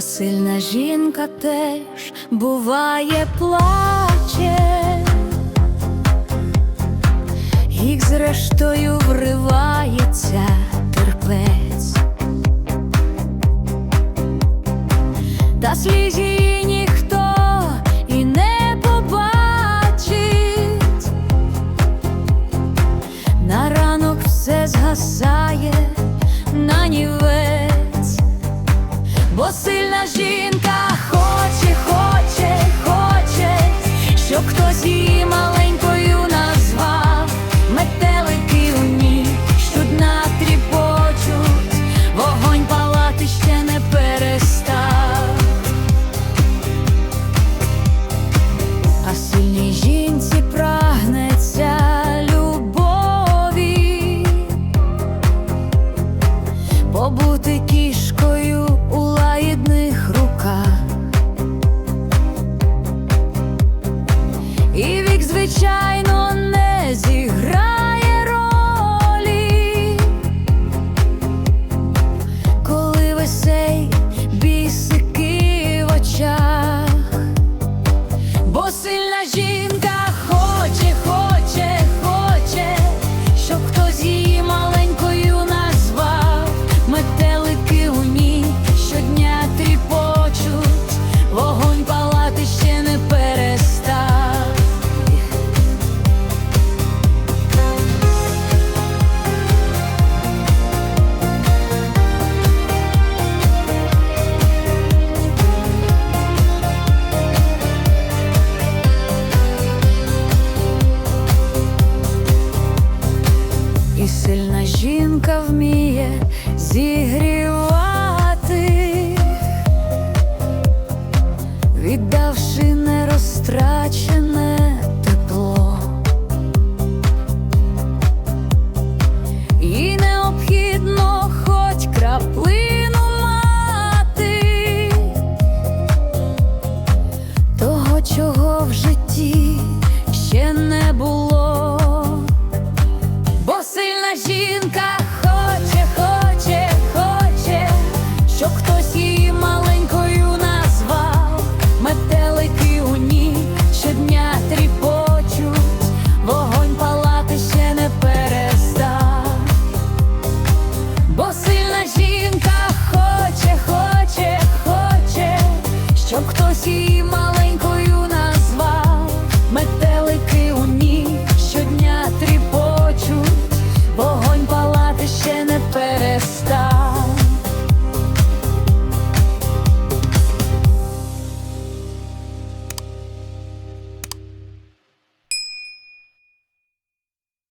Сильна жінка теж буває плаче, їх зрештою вривається терпець та слізі. Because you жінка вміє зігріти. Сильна жінка хоче, хоче, хоче, щоб хтось її мав.